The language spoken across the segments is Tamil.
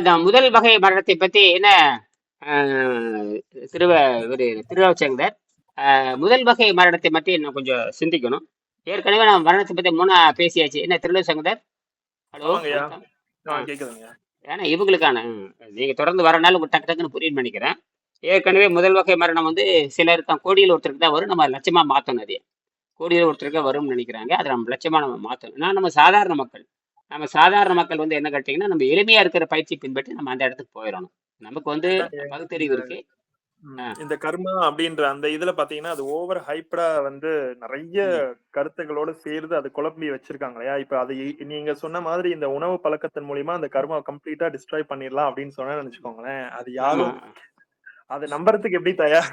அந்த முதல் வகை மரணத்தை பத்தி என்ன திருவ இவரு திருவாச்சங்கர் முதல் வகை மரணத்தை பத்தி இன்னும் கொஞ்சம் சிந்திக்கணும். ஏற்கனவே நான் மரணத்தை பத்தி மூணா பேசியாச்சு. என்ன திருவச்சங்கர் ஹலோ ஏன்னா இவங்களுக்கான நீங்க தொடர்ந்து வரனால உங்களுக்கு டக்கு டக்குன்னு புரியும் நினைக்கிறேன். ஏற்கனவே முதல் வகை மரணம் வந்து சிலர் தான் கோடியில் ஒருத்தருக்கு தான் வரும். நம்ம லட்சமா மாத்தணும் அதே கோடியில் ஒருத்தருக்கு வரும்னு நினைக்கிறாங்க. அதை நம்ம லட்சமா நம்ம மாத்தணும். நான் நம்ம சாதாரண மக்கள். நம்ம சாதாரண மக்கள் வந்து என்ன கேட்டீங்கன்னா நம்ம எளிமையா இருக்கிற பயிற்சி பின்பற்றி நம்ம அந்த இடத்துக்கு போயிடணும். நமக்கு வந்து பகுத்தறிவு இருக்கு. இந்த கர்மா அப்படின்ற அந்த இதுல பாத்தீங்கன்னா அது ஓவர் ஹைப்டா வந்து நிறைய கருத்துக்களோட சேர்ந்து அது குழப்பி வச்சிருக்காங்க இல்லையா இப்ப அது நீங்க சொன்ன மாதிரி இந்த உணவு பழக்கத்தின் மூலியமா அந்த கர்மா கம்ப்ளீட்டா டிஸ்ட்ராய் பண்ணிடலாம் அப்படின்னு சொன்னா நினைச்சுக்கோங்களேன். அது யாரும் அதை நம்புறதுக்கு எப்படி தயார்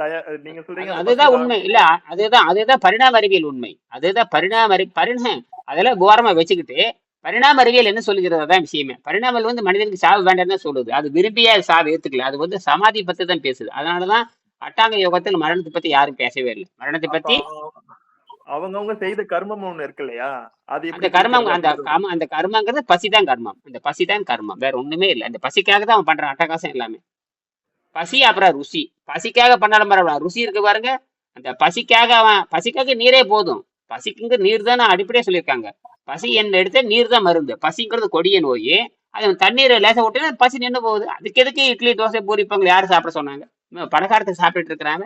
தயார் நீங்க சொல்றீங்க அதுதான் உண்மை. இல்ல அதுதான் அதுதான் பரிணாம அறிவியல் உண்மை. அதுதான் பரிணாம அறி பரிண அதெல்லாம் ஓரமா வச்சுக்கிட்டு பரிணாம அறிவியல் என்ன சொல்லுகிறது? அதான் விஷயமே. பரிணாமல் வந்து மனிதனுக்கு சாவு வேண்டாம் தான் சொல்லுது. அது விரும்பிய சாவு ஏத்துக்கல. அது வந்து சமாதி பத்தி தான் பேசுது. அதனாலதான் அட்டாங்க யோகத்தில் மரணத்தை பத்தி யாரும் பேசவே இல்லை. மரணத்தை பத்தி அவங்கவங்க செய்த கர்மம் ஒண்ணு இருக்கு இல்லையா? அது அந்த கர்மம் அந்த கர்மம் அந்த கர்மங்கிறது பசிதான் கர்மம். அந்த பசிதான் கர்மம். வேற ஒண்ணுமே இல்லை. அந்த பசிக்காக தான் அவன் பண்றான். அட்டகாசம் எல்லாமே. பசி அப்புறம் ருசி. பசிக்காக பண்ணாலும் பரவாயில்ல. ருசி இருக்கு பாருங்க. அந்த பசிக்காக அவன் பசிக்காக நீரே போதும். பசிக்குங்க நீர் தான் அடிப்படையா சொல்லியிருக்காங்க. பசி என்ன எடுத்த நீர் தான் மருந்து. பசிங்கிறது கொடிய நோய். அது தண்ணீரை லேசா விட்டு பசி நின்று போகுது. அதுக்கு எதுக்கு இட்லி தோசை பூரி பொங்கல் யாரு சாப்பிட சொன்னாங்க? இவன் பலகாரத்தை சாப்பிட்டுட்டு இருக்கிறாங்க.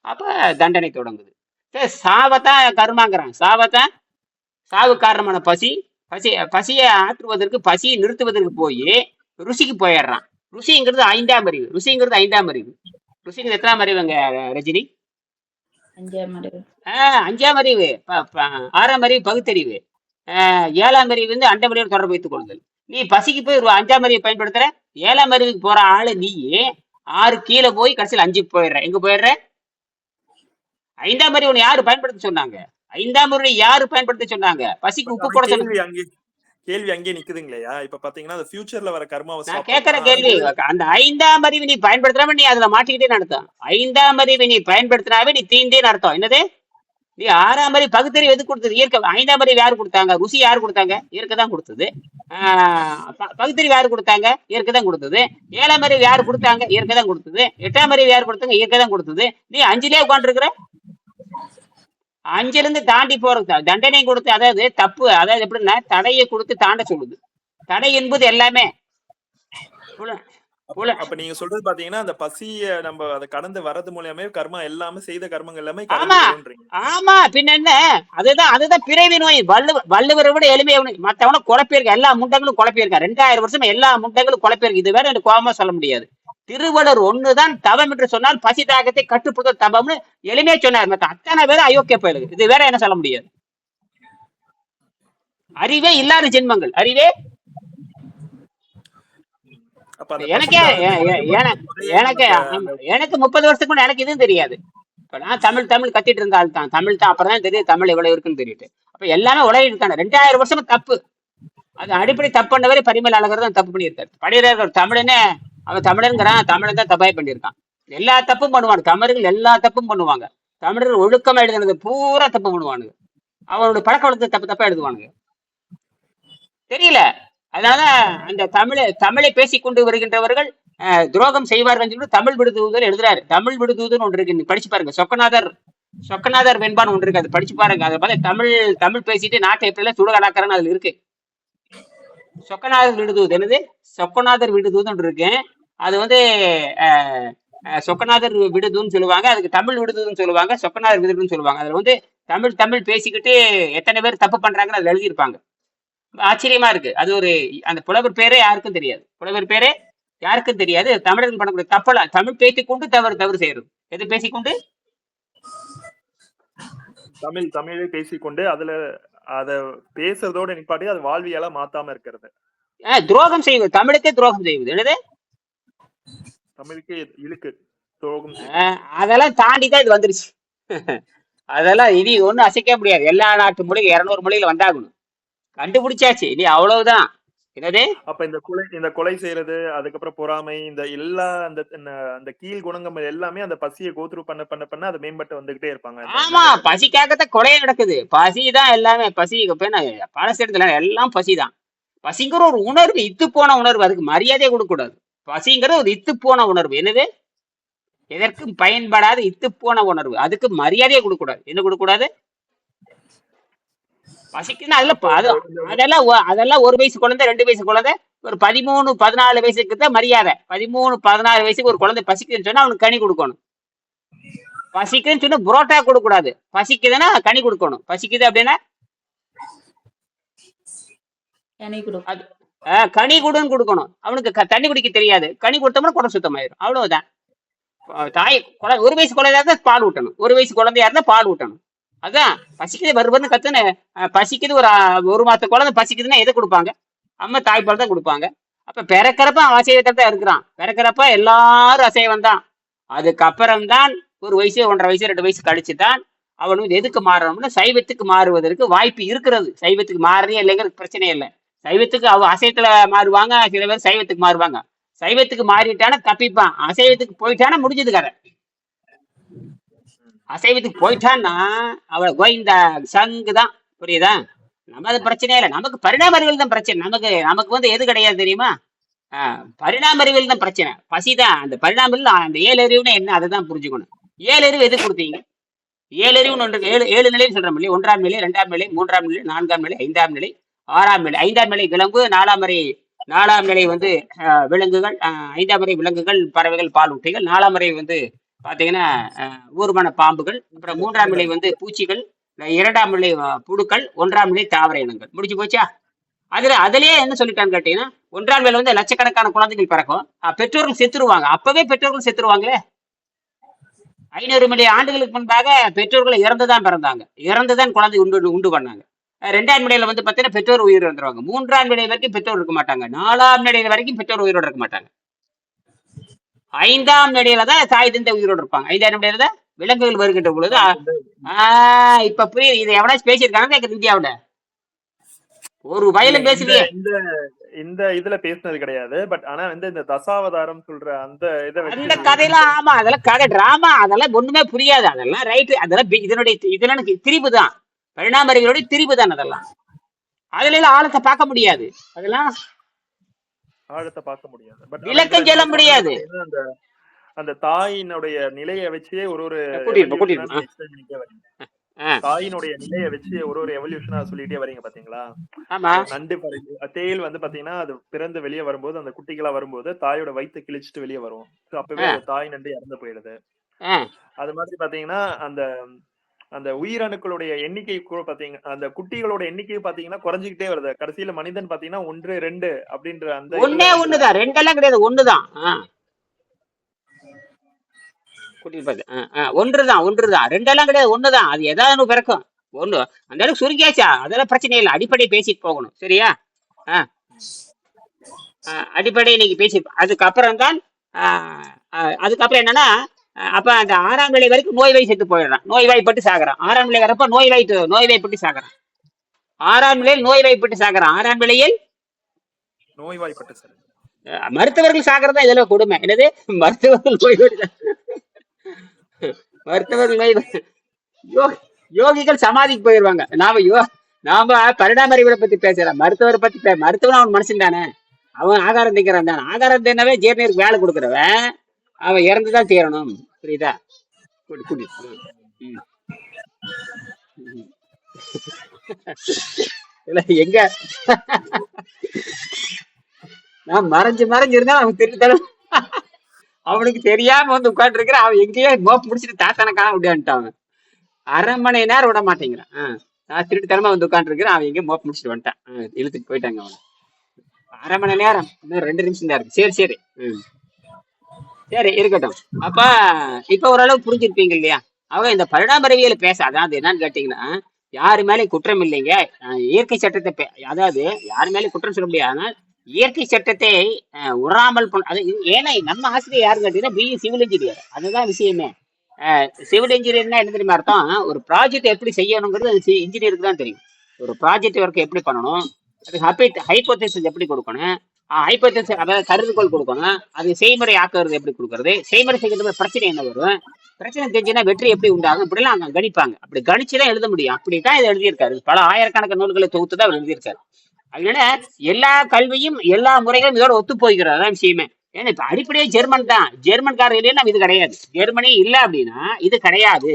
அப்ப தண்டனை தொடங்குது. சரி, சாவத்தான் கருமாங்கிறான் சாவத்தான் சாவு காரணமான பசி. பசி பசியை ஆற்றுவதற்கு பசியை நிறுத்துவதற்கு போய் ருசிக்கு போயிடுறான். ருசிங்கிறது ஐந்தாம் அறிவு. ருசிங்கிறது ஐந்தாம் அறிவு. ருசிங்கிறது எத்தனாம் அறிவுங்க ரஜினி? அஞ்சாம் அறிவு. ஆறாம் அறிவு பகுத்தறிவு. ஏழாம் அறிவு வந்து அண்டம் அறிவு தொடர்பு வைத்துக் கொள்ளுதல் நீ பசிக்கு போய் ஒரு அஞ்சாம் அறிவை பயன்படுத்துற ஏழாம் அறிவுக்கு போற ஆளு நீ ஆறு கீழே போய் கடைசியில் அஞ்சுக்கு போயிடுற. எங்க போயிடுற? ஐந்தாம் அறிவு உன்னை யாரு பயன்படுத்த சொன்னாங்க? ஐந்தாம் அறிவை யாரு பயன்படுத்த சொன்னாங்க? பசிக்கு உப்பு போட சொன்னாங்க. கேள்வி அங்கே நிக்குதுங்களையா? இப்ப பாத்தீங்கன்னா அந்த ஃபியூச்சர்ல வர கர்மாவை நான் பண்ணா கேள்வி அந்த ஐந்தாம் அறிவு நீ பயன்படுத்தாம நீ அதுல மாட்டிக்கிட்டே அர்த்தம். ஐந்தாம் அறிவை நீ பயன்படுத்தினாவே நீ தீந்தேன்னு அர்த்தம். என்னது? ஆறாம் அறிவு பகுத்தறிவு எது கொடுத்தது? இயற்கை ஐந்தாம் அறிவு யாரு கொடுத்தாங்க? ருசி யாரு கொடுத்தாங்க? இயற்கை தான் கொடுத்தது. ஆஹ் பகுத்தறிவு யாரு கொடுத்தாங்க? இயற்கை தான் கொடுத்தது. ஏழாம் அறிவு யாரு கொடுத்தாங்க? இயற்கை தான் கொடுத்தது. எட்டாம் அறிவு யார் கொடுத்தாங்க? இயற்கை தான் கொடுத்தது. நீ அஞ்சுலயே உட்காந்துருக்குற அஞ்சுல இருந்து தாண்டி போறது தண்டனை கொடுத்து அதாவது தப்பு அதாவது எப்படின்னா தடையை கொடுத்து தாண்ட சொல்லுது. தடை என்பது எல்லாமே. அப்ப நீங்க சொல்றது பாத்தீங்கன்னா அந்த பசிய நம்ம அதை கடந்து வர்றது மூலியமே கர்மா எல்லாமே செய்த கர்மங்கள் எல்லாமே ஆமா. ஆமா. பின்ன என்ன? அதுதான் அதுதான் பிறவி நோய். வள்ளுவ வள்ளுவரை விட எளிமையா மத்தவன குழப்பியிருக்க எல்லா முண்டங்களும் குழப்பியிருக்க. ரெண்டாயிரம் வருஷம் எல்லா முண்டங்களும் குழப்பியிருக்கு. இது வேற எனக்கு கோபமா சொல்ல முடியாது. திருவள்ளுவர் ஒண்ணுதான் தவம் என்று சொன்னால் பசி தாகத்தை கட்டுப்படுத்த தவம்னு எளிமையா சொன்னார். மத்த அத்தனை பேரும் அயோக்கிய பயலுக்கு இது வேற என்ன சொல்ல முடியாது? அறிவே இல்லாத ஜென்மங்கள். அறிவே எனக்கே எனக்கு எனக்கு முப்பது வருஷத்துக்கு முன்ன எனக்கு இதுவும் தெரியாது. இப்ப நான் தமிழ் தமிழ் கத்திட்டு இருந்த ஆள் தான் தமிழ் தான் அப்புறம் தான் தெரியும் தமிழ் இவ்வளவு இருக்குன்னு தெரியுது அப்ப எல்லாமே உலகிட்டு இருக்காங்க. ரெண்டாயிரம் வருஷமா தப்பு. அது அடிப்படை தப்பு பண்ணவரை பரிமல் அழகர் தான் தப்பு பண்ணியிருக்காரு. படிக்கிறார் தமிழனே அவன் தமிழனுங்கிறான் தமிழன் தான் தப்பாய் பண்ணியிருக்கான். எல்லா தப்பும் பண்ணுவாங்க. தமிழர்கள் எல்லா தப்பும் பண்ணுவாங்க. தமிழர்கள் ஒழுக்கமா எழுதுனது பூரா தப்பு பண்ணுவானுங்க. அவனோட பழக்க வழக்கத்தை தப்பு தப்பா எழுதுவானுங்க. தெரியல. அதனால அந்த தமிழை தமிழை பேசிக்கொண்டு வருகின்றவர்கள் அஹ், துரோகம் செய்வார்கள் சொல்லி தமிழ் விடுதூதல் எழுதுறாரு. தமிழ் விடுதூதல் ஒன்று இருக்கு. படிச்சு பாருங்க. சொக்கநாதர் சொக்கநாதர் வெண்பான் ஒன்று இருக்கு. அது படிச்சு பாருங்க. அதை பார்த்து தமிழ் தமிழ் பேசிட்டு நாட்டை எப்படிலாம் சுடுகடாக்கிறன்னு அதுல இருக்கு. சொக்கநாதர் விடுதூது என்னது? சொக்கநாதர் விடுதூது ஒன்று இருக்கு. அது வந்து சொக்கநாதர் விடுதுன்னு சொல்லுவாங்க. அதுக்கு தமிழ் விடுதுன்னு சொல்லுவாங்க. சொக்கநாதர் விடுதுன்னு சொல்லுவாங்க. அதுல வந்து தமிழ் தமிழ் பேசிக்கிட்டு எத்தனை பேர் தப்பு பண்றாங்கன்னு அதுல எழுதியிருப்பாங்க. ஆச்சரியமா இருக்கு. அது ஒரு அந்த புலவர் பேரே யாருக்கும் தெரியாது. புலவர் பேரே யாருக்கும் தெரியாது. தமிழர்கள் பண்ணக்கூடிய தப்பல தமிழ் பேசிக் கொண்டு தவறு தவறு செய்யறது. எது பேசிக்கொண்டு? தமிழ் தமிழே பேசிக்கொண்டு அதுல அத பேசுறதோட நிப்பாட்டி அது வாழ்வியலா மாத்தாம இருக்கிறது. துரோகம் செய்வது. தமிழுக்கே துரோகம் செய்வது. என்னது? தமிழுக்கு இழுக்கு. துரோகம் அதெல்லாம் தாண்டி தான் இது வந்துருச்சு. அதெல்லாம் இனி ஒண்ணும் அசைக்க முடியாது. எல்லா நாட்டு மொழி இருநூறு மொழியில வந்தாகணும். கண்டுபிடிச்சாச்சு. இனி அவ்வளவுதான். என்னது? அப்ப இந்த கொலை இந்த கொலை செய்யறது அதுக்கப்புறம் பொறாமை இந்த எல்லா அந்த அந்த கீழ் குணங்கள் எல்லாமே அந்த பசியை கோத்ரூ பண்ண பண்ண பண்ண அதை மேம்பட்டு வந்துகிட்டே இருப்பாங்க. ஆமா பசிக்காகத்தான் கொலையே நடக்குது. பசி தான் எல்லாமே பசி பழசு இடத்துல எல்லாம் பசி தான். பசிங்கிற ஒரு உணர்வு இத்து போன உணர்வு அதுக்கு மரியாதையே கொடுக்க கூடாது. பசிங்கிற ஒரு இத்து போன உணர்வு. என்னது? எதற்கும் பயன்படாத இத்து போன உணர்வு. அதுக்கு மரியாதையே கொடுக்க கூடாது. என்ன கொடுக்க கூடாது? பசிக்குன்னு அதுல ப- அது அதெல்லாம் அதெல்லாம் ஒரு வயசு குழந்தை ரெண்டு வயசு குழந்தை ஒரு பதிமூணு பதினாலு வயசுக்கு தான் மரியாதை. பதிமூணு பதினாலு வயசுக்கு ஒரு குழந்தை பசிக்குதுன்னு சொன்னா அவனுக்கு கனி கொடுக்கணும். பசிக்குதுன்னு சொன்னா புரோட்டா கொடுக்க கூடாது பசிக்குதுன்னா கனி கொடுக்கணும். பசிக்குது அப்படின்னா கனி கொடுன்னு கொடுக்கணும். அவனுக்கு தண்ணி குடிக்க தெரியாது. கனி கொடுத்தோம்னா குடம் சுத்தமாயிரும். அவ்வளவுதான். தாய் குழந்தை ஒரு வயசு குழந்தையா இருந்தா பால் ஊட்டணும். ஒரு வயசு குழந்தையா இருந்தா பால் ஊட்டணும். அதான் பசிக்குது வருவன்னு கத்துன்னு பசிக்குது ஒரு ஒரு மாச குழந்தை பசிக்குதுன்னா எதை கொடுப்பாங்க? அம்மா தாய்ப்பால் தான் கொடுப்பாங்க. அப்ப பிறக்கிறப்ப அவன் அசைவத்தை தான் இருக்கிறான் பிறக்கிறப்ப எல்லாரும் அசைவம் தான். அதுக்கப்புறம் தான் ஒரு வயசு ஒன்றரை வயசு ரெண்டு வயசு கழிச்சு தான் அவன் வந்து எதுக்கு மாறணும்னா சைவத்துக்கு மாறுவதற்கு வாய்ப்பு இருக்கிறது. சைவத்துக்கு மாறுறதே இல்லைங்கிறது பிரச்சனை இல்லை. சைவத்துக்கு அவ அசைவத்துல மாறுவாங்க சில பேர் சைவத்துக்கு மாறுவாங்க. சைவத்துக்கு மாறிட்டானா தப்பிப்பான். அசைவத்துக்கு போயிட்டானா முடிஞ்சது கதை. அசைவத்துக்கு போயிட்டான்னா அவளை கோவிந்த சங்கு தான். புரியுதா? நம்ம அது பிரச்சனை இல்லை. நமக்கு பரிணாம அறிவில் தான் பிரச்சனை. நமக்கு நமக்கு வந்து எது கிடையாது தெரியுமா? ஆஹ் பரிணாம அறிவில் தான் பிரச்சனை. பசிதான் அந்த பரிணாம அந்த ஏழு அறிவுனா என்ன? அதை தான் புரிஞ்சுக்கணும். ஏழு அறிவு எது கொடுத்தீங்க? ஏழு அறிவுன்னு ஒன்று ஏழு ஏழு நிலைன்னு சொல்றோம் இல்லையா? ஒன்றாம் நிலை ரெண்டாம் நிலை மூன்றாம் நிலை நான்காம் நிலை ஐந்தாம் நிலை ஆறாம் நிலை. ஐந்தாம் நிலை விலங்கு நாலாம் நிலை நாலாம் நிலை வந்து ஆஹ், விலங்குகள் ஆஹ், ஐந்தாம் முறை விலங்குகள் பறவைகள் பால் ஊட்டிகள் நாலாம் முறை வந்து பாத்தீங்கன்னா ஊர்வன பாம்புகள் அப்புறம் மூன்றாம் நிலை வந்து பூச்சிகள் இரண்டாம் நிலை புழுக்கள் ஒன்றாம் நிலை தாவர இனங்கள். முடிஞ்சு போச்சா? அதுல அதுலயே என்ன சொல்லிட்டான்னு கேட்டீங்கன்னா ஒன்றாம் நிலை வந்து லட்சக்கணக்கான குழந்தைகள் பிறக்கும். பெற்றோர்கள் செத்துருவாங்க. அப்பவே பெற்றோர்கள் செத்துருவாங்களே? ஐநூறு மில்லியன் ஆண்டுகளுக்கு முன்பாக பெற்றோர்கள் இறந்துதான் பிறந்தாங்க. இறந்துதான் குழந்தை உண்டு உண்டு பண்ணாங்க. ரெண்டாம் நிலையில வந்து பார்த்தீங்கன்னா பெற்றோர் உயிர் வந்துருவாங்க மூன்றாம் நிலை வரைக்கும் பெற்றோர் இருக்க மாட்டாங்க. நாலாம் நிலையில வரைக்கும் பெற்றோர் உயிரோட இருக்க மாட்டாங்க. ஐந்தாம் நிலையில தான் தாய் தந்தை உயிரோட இருப்பாங்க. ஐந்தாம் நிலையில தான் விலங்குகள் வருகின்ற பொழுது ஆஹ் இப்ப புரியுது. இதை எவனாச்சும் பேசியிருக்காங்க இந்தியாவுல? ஒரு வயலும் பேசலையே. இந்த இந்த இதுல பேசுனது கிடையாது. பட் ஆனா வந்து இந்த தசாவதாரம் சொல்ற அந்த இதை அந்த கதையெல்லாம் ஆமா அதெல்லாம் கதை டிராமா அதெல்லாம் ஒண்ணுமே புரியாது. அதெல்லாம் ரைட் அதெல்லாம் இதனுடைய இதெல்லாம் திரிபு தான். பரிணாமறிகளுடைய திரிபு தான் அதெல்லாம். அதுல எல்லாம் ஆழத்தை பார்க்க முடியாது. அதெல்லாம் ஆழத்தை பார்க்க முடியாது. பட் விளக்கம் சொல்ல முடியாது. அந்த அந்த தாயினுடைய நிலையை வச்சே ஒரு ஒரு. தாயினுடைய நிலையை வச்சு ஒரு ஒரு எவல்யூஷனா சொல்லிட்டே வரீங்க பாத்தீங்களா? நண்டு தேல் வந்து பாத்தீங்கன்னா அது பிறந்து வெளியே வரும்போது அந்த குட்டிகளா வரும்போது தாயோட வயித்தை கிழிச்சிட்டு வெளியே வரும். அப்பவே தாய் நண்டு இறந்து போயிடுது. அது மாதிரி பாத்தீங்கன்னா அந்த அந்த உயிரணுக்களுடைய எண்ணிக்கை கூட பாத்தீங்க அந்த குட்டிகளோட எண்ணிக்கை பாத்தீங்கன்னா குறைஞ்சிக்கிட்டே வருது. கடைசியில மனிதன் பாத்தீங்கன்னா ஒன்று ரெண்டு அப்படின்ற அந்த இதுல ஒண்ணுதான். ரெண்டெல்லாம் கிடையாது ஒண்ணுதான். ஆ, ஆ, ஒன்றுதான் ஒன்றுதான். ரெண்டெல்லாம் கிடையாது ஒண்ணுதான். அது ஒண்ணு பிறக்கும். ஒண்ணு அந்த அளவுக்கு சுருங்கியாச்சா? அதெல்லாம் பிரச்சனை இல்லை. அடிப்படை பேசிட்டு போகணும். சரியா? அடிப்படை இன்னைக்கு பேசி அதுக்கப்புறம் தான் அதுக்கப்புறம் என்னன்னா அப்ப அந்த ஆறாம் நிலை வரைக்கும் நோய் வாய் செத்து போயிடுறான். நோய் வாய்ப்பட்டு சாகுறான். ஆறாம் நிலை வரப்ப நோய் வாய்ப்பட்டு சாகுறான். ஆறாம் நிலையில் நோய் வாய்ப்பட்டு சாகுறான். ஆறாம் நிலையில் நோய்வாய்ப்பட்ட மருத்துவர்கள் சாகிறதா இதுல கொடுமை. என்னது? மருத்துவர்கள் நோய் மருத்துவர்கள் நோய் யோகிகள் சமாதிக்கு போயிருவாங்க. நாம யோ நாம பரிணாம அறிவியலை பத்தி பேசுறோம். மருத்துவரை பத்தி மருத்துவன் அவன் மனுஷன் தானே அவன் ஆகாரம் திங்கிறான் தானே. ஆகாரம் தின்னவே ஜீரணருக்கு வேலை கொடுக்குறவன். அவன் இறந்துதான் தீரணும். புரியுதா? கூட்டி கூட்டி இல்ல எங்க? நான் மறைஞ்சு மறைஞ்சு இருந்தா அவன் திருத்தலும் அவனுக்கு தெரியாம வந்து உட்காந்துருக்கிற அவன் எங்கேயோ மோப்பு முடிச்சுட்டு தாத்தான காண விட்டான் அவன். அரை மணி நேரம் விட மாட்டேங்கிறான். ஆ. நான் திருட்டுத்தனமா வந்து உட்காந்துருக்கிறேன் அவன் எங்கேயோ மோப்பு முடிச்சுட்டு வந்துட்டான். ஆ, இழுத்துட்டு போயிட்டாங்க அவன். அரை மணி நேரம் இன்னும் ரெண்டு நிமிஷம் தான் இருக்கு. சரி சரி. ம். சரி இருக்கட்டும். அப்ப இப்ப ஓரளவு புரிஞ்சிருப்பீங்க இல்லையா? அவங்க இந்த பரிணாம பேச அதாவது என்னன்னு கேட்டீங்கன்னா யாரு மேலேயும் குற்றம் இல்லைங்க. இயற்கை சட்டத்தை பே- அதாவது யாரு மேலேயும் குற்றம் சொல்ல முடியாது. இயற்கை சட்டத்தை உறாமல் பண்ண அது ஏன்னா நம்ம ஆசிரியர் யாரு கேட்டீங்கன்னா பிஇ சிவில் இன்ஜினியர் அதுதான் விஷயமே. சிவில் இன்ஜினியர்னா என்ன தெரியுமா அர்த்தம்? ஒரு ப்ராஜெக்ட் எப்படி செய்யணுங்கிறது அது இன்ஜினியருக்கு தான் தெரியும். ஒரு ப்ராஜெக்ட் ஒர்க் எப்படி பண்ணணும்? அதுக்கு ஹைப்போ ஹைப்போதேசிஸ் எப்படி கொடுக்கணும்? ஹைப்போதேசிஸ் அதாவது கருதுகோள் கொடுக்கணும். அது செய்முறை ஆக்குறது எப்படி கொடுக்கறது? செய்முறை செய்யறது பிரச்சனை என்ன வரும்? பிரச்சனை தெரிஞ்சுன்னா வெற்றி எப்படி உண்டாகும்? இப்படிலாம் அங்கே கணிப்பாங்க. அப்படி கணிச்சு தான் எழுத முடியும். அப்படித்தான் இதை எழுதியிருக்காரு. பல ஆயிரக்கணக்கான நூல்களை தொகுத்து தான் அவர் எழுதியிருக்காரு. அதனால எல்லா கல்வியும் எல்லா முறைகளும் இதோட ஒத்து போய்கிறது அதான் விஷயமே. ஏன்னா இப்ப அடிப்படையே ஜெர்மன் தான். ஜெர்மன்காரர் இல்லைன்னா நம்ம இது கிடையாது. ஜெர்மனி இல்ல அப்படின்னா இது கிடையாது.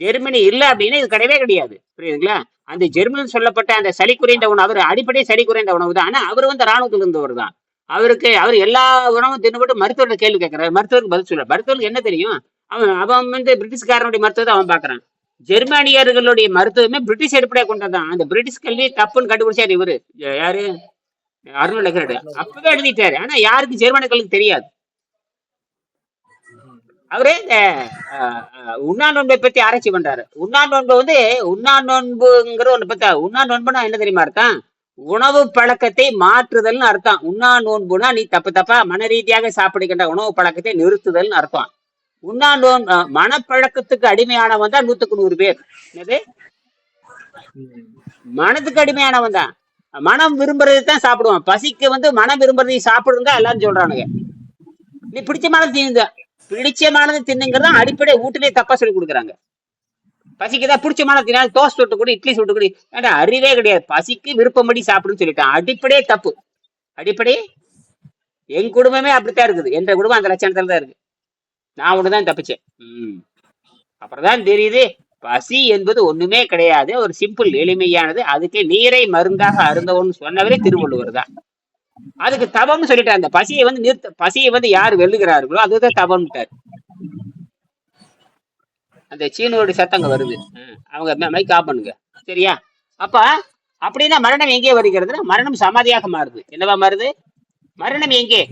ஜெர்மனி இல்ல அப்படின்னா இது கிடையவே கிடையாது. புரியுதுங்களா? அந்த ஜெர்மன் சொல்லப்பட்ட அந்த சளி குறைந்த உணவு அவர் அடிப்படை சளி குறைந்த உணவு தான். ஆனா அவர் வந்து ராணுவத்தில் இருந்தவர் தான். அவருக்கு அவர் எல்லா உணவும் தின்னுபட்டு மருத்துவர்கிட்ட கேள்வி கேட்கிறார். மருத்துவருக்கு பதில் சொல்ல மருத்துவருக்கு என்ன தெரியும்? அவன் அவன் வந்து பிரிட்டிஷ்காரனுடைய மருத்துவத்தை அவன் பாக்குறான் ஜெர்மானியர்களுடைய மருத்துவமே பிரிட்டிஷ் அடிப்படையா கொண்டதான் அந்த பிரிட்டிஷ் கல்வி தப்புன்னு கண்டுபிடிச்சாரு இவரு. யாரு? அருண் லெக்ரட் அப்பவே எழுதிட்டாரு. ஆனா யாருக்கு? ஜெர்மானியர்களுக்கு தெரியாது. அவரே இந்த உண்ணா நோன்பை பத்தி ஆராய்ச்சி பண்றாரு. உண்ணா நோன்பு வந்து உண்ணா நோன்புங்கிற ஒண்ணு பார்த்தா உண்ணா நோன்புனா என்ன தெரியுமா அர்த்தம்? உணவு பழக்கத்தை மாற்றுதல்னு அர்த்தம். உண்ணா நோன்புனா நீ தப்பு தப்பா மன ரீதியாக சாப்பிடுகின்ற உணவு பழக்கத்தை நிறுத்துதல்னு அர்த்தம். உண்ணா நோன் மனப்பழக்கத்துக்கு அடிமையானவன் தான் நூத்துக்கு நூறு பேர். என்னது? மனதுக்கு அடிமையானவன் தான். மனம் விரும்புறது தான் சாப்பிடுவான். பசிக்கு வந்து மனம் விரும்புறதை சாப்பிடுங்க எல்லாரும் சொல்றானுங்க. நீ பிடிச்ச மனம் தின்னுங்க பிடிச்சமானது தின்னுங்கிறதா அடிப்படை வீட்டுலயே தப்பா சொல்லி கொடுக்குறாங்க. பசிக்குதான் பிடிச்சமான தினால் தோசை சுட்டு கூட இட்லி சுட்டு கூட. ஏன்னா அறிவே கிடையாது. பசிக்கு விருப்பப்படி சாப்பிடுன்னு சொல்லிட்டான் அடிப்படையே தப்பு. அடிப்படை? என் குடும்பமே அப்படித்தான் இருக்குது. என்ற குடும்பம் அந்த லட்சணத்துல தான் இருக்கு. நான் ஒண்ணுதான் தப்பிச்சேன். உம் அப்புறம் தான் தெரியுது பசி என்பது ஒண்ணுமே கிடையாது. ஒரு சிம்பிள் எளிமையானது. அதுக்கு நீரை மருந்தாக அருந்தவன்னு சொன்னவரே திருவள்ளுவர் தான். அதுக்கு தவம்னு சொல்லிட்டார். அந்த பசியை வந்து நிறுத்த பசியை வந்து யார் வெல்லுகிறார்களோ அதுதான் தவம்ட்டார் அந்த சீனோட சத்தங்க வருது. அவங்க மைக் ஆஃப் பண்ணுங்க. சரியா? அப்ப அப்படின்னா மரணம் எங்கே வருகிறதுனா மரணம் சமாதியாக மாறுது. என்னவா மாறுது? மரணம் எங்கே?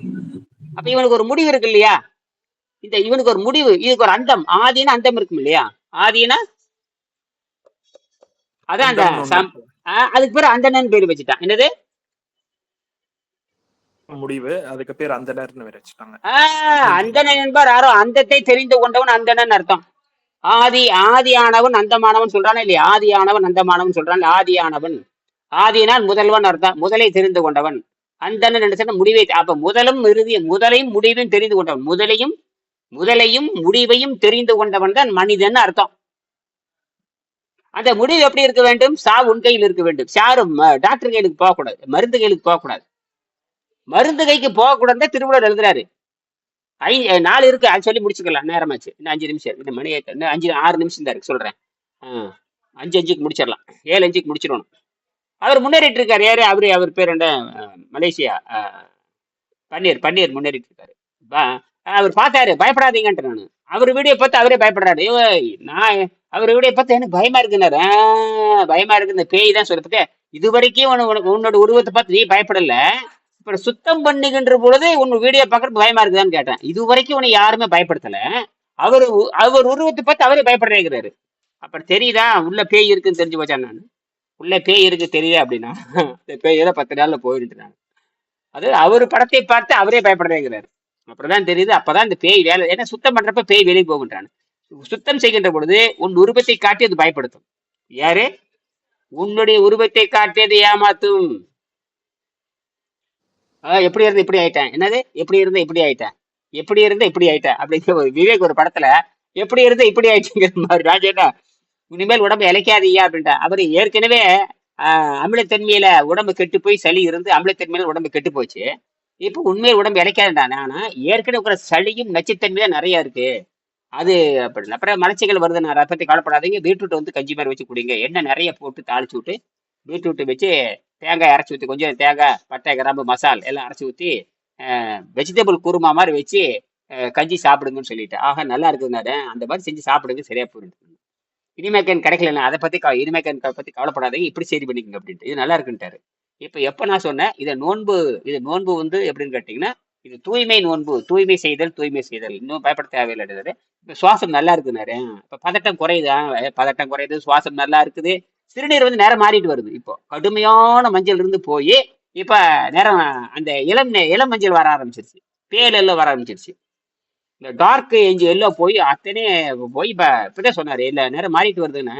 அப்ப இவனுக்கு ஒரு முடிவு இருக்கு இல்லையா? இந்த இவனுக்கு ஒரு முடிவு இதுக்கு ஒரு அந்தம் ஆதினா அந்தம் இருக்கும் இல்லையா? ஆதினா? அதான் அந்த அதுக்கு பேர் அந்தணன் பேர் வச்சுட்டான். என்னது? முடிவு. அதுக்கு பேர் அந்தனர்னு வேற வச்சுட்டாங்க. ஆஹ் அந்தணன் என்பார் யாரோ அந்தத்தை தெரிந்து கொண்டவன் அந்தணன் அர்த்தம். ஆதி ஆதியானவன் அந்தமானவன் சொல்றானா இல்லையா? ஆதியானவன் அந்தமானவன் சொல்றான் ஆதியானவன். ஆதியினால் முதல்வன் அர்த்தம். முதலை தெரிந்து கொண்டவன். அந்தணன் என்ன சொன்னா முடிவை அப்ப முதலும் இறுதி முதலையும் முடிவையும் தெரிந்து கொண்டவன். முதலையும் முதலையும் முடிவையும் தெரிந்து கொண்டவன் தான் மனிதன் அர்த்தம். அந்த முடிவு எப்படி இருக்க வேண்டும்? சா உன் கையில் இருக்க வேண்டும். சாரும் டாக்டர் கையிலுக்கு போகக்கூடாது. மருந்து கையிலுக்கு போகக்கூடாது. மருந்து கைக்கு போகக்கூடாது திருவள்ளுவர் எழுதுறாரு. ஐ நாலு இருக்கு. அது சொல்லி முடிச்சுக்கலாம். நேரமாச்சு. இன்னும் அஞ்சு நிமிஷம் இருக்கு. இன்னும் மணி இன்னும் அஞ்சு ஆறு நிமிஷம் தான் இருக்கு. சொல்றேன். அஞ்சு அஞ்சுக்கு முடிச்சிடலாம். ஏழு அஞ்சுக்கு முடிச்சிடணும். அவர் முன்னேறிட்டு இருக்காரு யாரு? அவரு அவர் பேர் என்ன? மலேசியா. பன்னீர் பன்னீர் முன்னேறிட்டு இருக்காரு அவர் பார்த்தாரு. பயப்படாதீங்கன்ட்டு நான். அவர் வீடியோ பார்த்து அவரே பயப்படுறாரு. நான் அவர் வீடியோ பார்த்து எனக்கு பயமா இருக்குன்னாரு. பயமா இருக்கு. இந்த பேய் தான் சொல்லி இது வரைக்கும் உனக்கு உன்னோட உருவத்தை பார்த்து நீ பயப்படல. இப்ப சுத்தம் பண்ணுகின்ற பொழுது உன் வீடியோ பார்க்கறது பயமா இருக்குதான்னு கேட்டேன். இது வரைக்கும் உன்னை யாருமே பயப்படுத்தல. அவர் அவர் உருவத்தை பார்த்து அவரே பயப்படுறேங்கிறாரு அப்புறம் தெரியுதா? உள்ள பேய் இருக்குன்னு தெரிஞ்சு போச்சா நான் உள்ள பேய் இருக்கு தெரியுதா அப்படின்னா? அந்த பேய் தான் பத்து நாள்ல போயிட்டு நான் அது அவர் படத்தை பார்த்து அவரே பயப்படுறேங்கிறாரு அப்புறம்தான் தெரியுது அப்பதான் இந்த பேய் வேலை ஏன்னா சுத்தம் பண்றப்ப பேய் வெளியே போகின்றான் சுத்தம் செய்கின்ற பொழுது உன் உருவத்தை காட்டி அது பயப்படுத்தும். யாரு? உன்னுடைய உருவத்தை காட்டியது ஏமாத்தும். எப்படி இருந்து இப்படி ஆயிட்டேன். என்னது? எப்படி இருந்து இப்படி ஆயிட்டேன். எப்படி இருந்து இப்படி ஆயிட்டேன் அப்படிங்கிற ஒரு விவேக் ஒரு படத்துல எப்படி இருந்து இப்படி ஆயிடுச்சுங்கிற மாதிரி. ராஜேட்டா இனிமேல் உடம்பு இழைக்காதீங்க அப்படின்ட்டா. அவர் ஏற்கனவே ஆஹ் அமிலத்தன்மையில உடம்பு கெட்டு போய் சளி இருந்து அமிலத்தன்மையில உடம்பு கெட்டு போச்சு. இப்போ உண்மையில் உடம்பு இழைக்காதுடானே ஆனா ஏற்கனவே இருக்கிற சளியும் நச்சுத்தன்மையும் நிறைய இருக்கு. அது அப்படி அப்புறம் மலச்சிகள் வருது. நான் அதை பற்றி கவலைப்படாதீங்க. பீட்ரூட் வந்து கஞ்சி மாதிரி வச்சு குடிங்க. எண்ணெய் நிறைய போட்டு தாளிச்சு விட்டு பீட்ரூட் வச்சு தேங்காய் அரைச்சி ஊற்றி கொஞ்சம் தேங்காய் பட்டை கிராம்பு மசால் எல்லாம் அரைச்சி ஊற்றி வெஜிடபிள் குருமா மாதிரி வச்சு கஞ்சி சாப்பிடுங்கன்னு சொல்லிட்டு. ஆக நல்லா இருக்குதுனாரு அந்த மாதிரி செஞ்சு சாப்பிடுங்க சரியா போயிடுது இனிமேக்கன் கிடைக்கலண்ணா அதை பத்தி க இனிமேக்கன் பத்தி கவலைப்படாதீங்க. இப்படி சரி பண்ணிக்கங்க அப்படின்ட்டு. இது நல்லா இருக்குன்ட்டாரு. இப்போ எப்போ நான் சொன்னேன் இதை நோன்பு இது நோன்பு வந்து எப்படின்னு கேட்டிங்கன்னா இது தூய்மை நோன்பு தூய்மை செய்தல் தூய்மை செய்தல். இன்னும் பயப்பட தேவையில்லைன்றது இப்போ சுவாசம் நல்லா இருக்குனாரு இப்போ பதட்டம் குறையுதா? பதட்டம் குறையுது சுவாசம் நல்லா இருக்குது. சிறுநீர் வந்து நேரம் மாறிட்டு வருது. இப்போ கடுமையான மஞ்சள் இருந்து போய் இப்ப நேரம் அந்த இளம் இளம் மஞ்சள் வர ஆரம்பிச்சிருச்சு. பேல் எல்லாம் வர ஆரம்பிச்சிருச்சு. இந்த டார்க் ஏஞ்சு எல்லாம் போய் அத்தனை போய் இப்ப இப்பதான் சொன்னாரு. இல்ல நேரம் மாறிட்டு வருதுன்னு.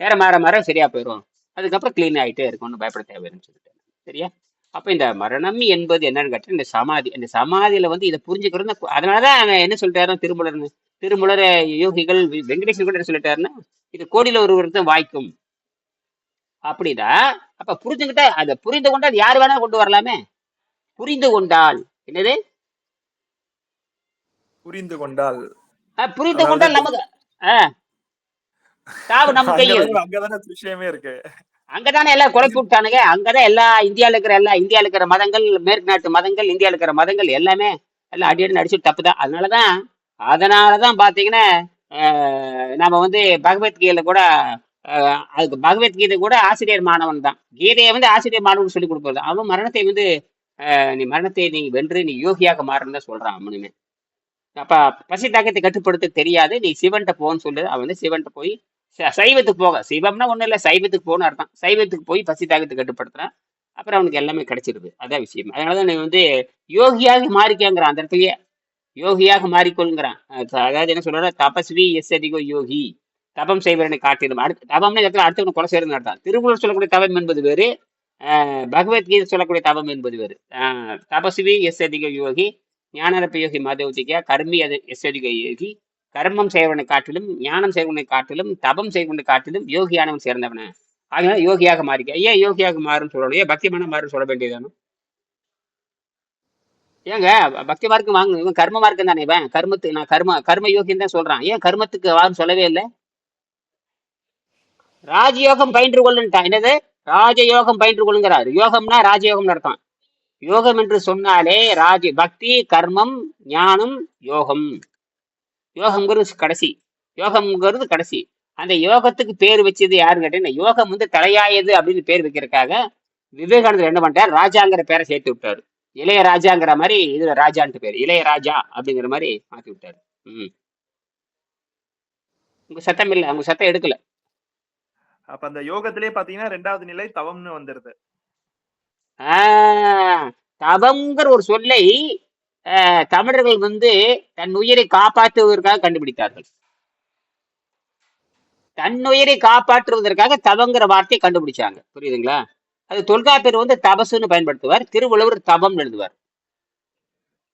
நேரம் மாற மாற சரியா போயிடும் அதுக்கப்புறம் க்ளீன் ஆயிட்டே இருக்கும்னு பயப்பட தேவையில்லைன்னு சொல்லிட்டு சரியா? அப்ப இந்த மரணம் என்பது என்னன்னு கேட்டா இந்த சமாதி இந்த சமாதியில வந்து இதை புரிஞ்சுக்கிறது அதனாலதான் அவன் என்ன சொல்லிட்டாரு திருமலர்னு? திருமலர் யோகிகள் வெங்கடேஷன் கூட என்ன சொல்லிட்டாருன்னா இது கோடியில் ஒருவர் தான் வாய்க்கும். அப்படின்னா அப்ப புரிஞ்சுக்கிட்டா அதை புரிந்து கொண்டால் யார் வேணா கொண்டு வரலாமே? புரிந்து கொண்டால். என்னது? புரிந்து கொண்டால். புரிந்து கொண்டால் நமக்கு சாவு நமக்கு கையில். அங்கதானே விஷயமே இருக்கு. அங்கதானே எல்லாம் குழப்பி விட்டானுங்க. அங்கதான் எல்லா இந்தியால இருக்கிற எல்லா இந்தியால இருக்கிற மதங்கள் மேற்கு நாட்டு மதங்கள் இந்தியால இருக்கிற மதங்கள் எல்லாமே எல்லாம் அடி அடி நடிச்சு தப்பு தான் அதனாலதான் அதனாலதான் பாத்தீங்கன்னா ஆஹ் நாம வந்து பகவத்கீதையில கூட அதுக்கு பகவத்கீதை கூட ஆசிரியர் மாணவன் தான். கீதையை வந்து ஆசிரியர் மாணவன் சொல்லி கொடுப்பது. அவன் மரணத்தை வந்து ஆஹ் நீ மரணத்தை நீ வென்று நீ யோகியாக மாறணும்னு தான் சொல்றான் அவனுமே அப்ப பசி தாக்கத்தை கட்டுப்படுத்த தெரியாது. நீ சிவன்கிட்ட போன்னு சொல்லு. அவன் வந்து சிவன்கிட்ட போய் ச- சைவத்துக்கு போக. சிவம்னா ஒண்ணும் இல்லை. சைவத்துக்கு போகணும் அர்த்தம். சைவத்துக்கு போய் பசி தாக்கத்தை கட்டுப்படுத்துறான். அப்புறம் அவனுக்கு எல்லாமே கிடைச்சிருது. அதான் விஷயம். அதனாலதான் நீ வந்து யோகியாக மாறிக்கங்கிறான் அந்த இடத்துலயே. யோகியாக மாறிக்கொள்கிறான். அதாவது என்ன சொல்ற தபஸ்வி எஸ் அதிகோ யோகி. தபம் செய்வரனை காட்டிடும் அடுத்து தபம்னு இடத்துல அடுத்தவனை கொலை செய்யறது நடத்தான் திருக்குறள் சொல்லக்கூடிய தபம் என்பது வேறு ஆஹ் பகவத்கீதை சொல்லக்கூடிய தபம் என்பது வேறு. ஆஹ் தபஸ்வி எஸ் அதிக யோகி ஞானரப்ப யோகி மதவுதிகா கர்மி அது எஸ் அதிக யோகி. கர்மம் செய்வனை காட்டிலும் ஞானம் செய்வனை காட்டிலும் தபம் செய்வனை காட்டிலும் யோகியானவன் சேர்ந்தவன. அதனால யோகியாக மாறிக்க. ஏன் யோகியாக மாறும் சொல்லணும்? ஏன் பக்தி மனம் மாறும் சொல்ல வேண்டியதானோ? ஏங்க பக்தி மார்க்கம் வாங்க இவன் கர்ம மார்க்கம் தானே இவன்? கர்மத்துக்கு நான் கர்ம கர்ம யோகின்னு தான் சொல்றான். ஏன் கர்மத்துக்கு வான்னு சொல்லவே இல்லை? ராஜயோகம் பயின்று கொள்ளுன்ட்டான். என்னது? ராஜயோகம் பயின்று கொள்ளுங்கிறார். யோகம்னா ராஜயோகம் அர்த்தம். யோகம் என்று சொன்னாலே ராஜ பக்தி கர்மம் ஞானம் யோகம். யோகம்ங்கிறது கடைசி. யோகம்ங்கிறது கடைசி. அந்த யோகத்துக்கு பேர் வச்சது யாருன்னு கேட்டீங்கன்னா யோகம் வந்து தலையாயது அப்படின்னு பேர் வைக்கிறதுக்காக விவேகானந்தர் என்ன பண்ணிட்டார்? ராஜாங்கிற பேரை சேர்த்து விட்டாரு. இளைய ராஜாங்கிற மாதிரி இதுல ராஜான்ட்டு பேர். இளைய ராஜா அப்படிங்கிற மாதிரி மாத்தி விட்டாரு. ம். உங்க சத்தம் இல்ல. உங்க சத்தம் எடுக்கல. அப்ப அந்த யோகத்திலே பாத்தீங்கன்னா ரெண்டாவது நிலை தவம்னு வந்துருது. ஆஹ் தவம்ங்கிற ஒரு சொல்லை தமிழர்கள் வந்து தன் உயிரை காப்பாற்றுவதற்காக கண்டுபிடித்தார்கள். தன் உயிரை காப்பாற்றுவதற்காக தவங்கிற வார்த்தையை கண்டுபிடிச்சாங்க. புரியுதுங்களா? அது தொல்காப்பியர் வந்து தபசுன்னு பயன்படுத்துவார் திருவள்ளுவர் தபம் எழுதுவார்.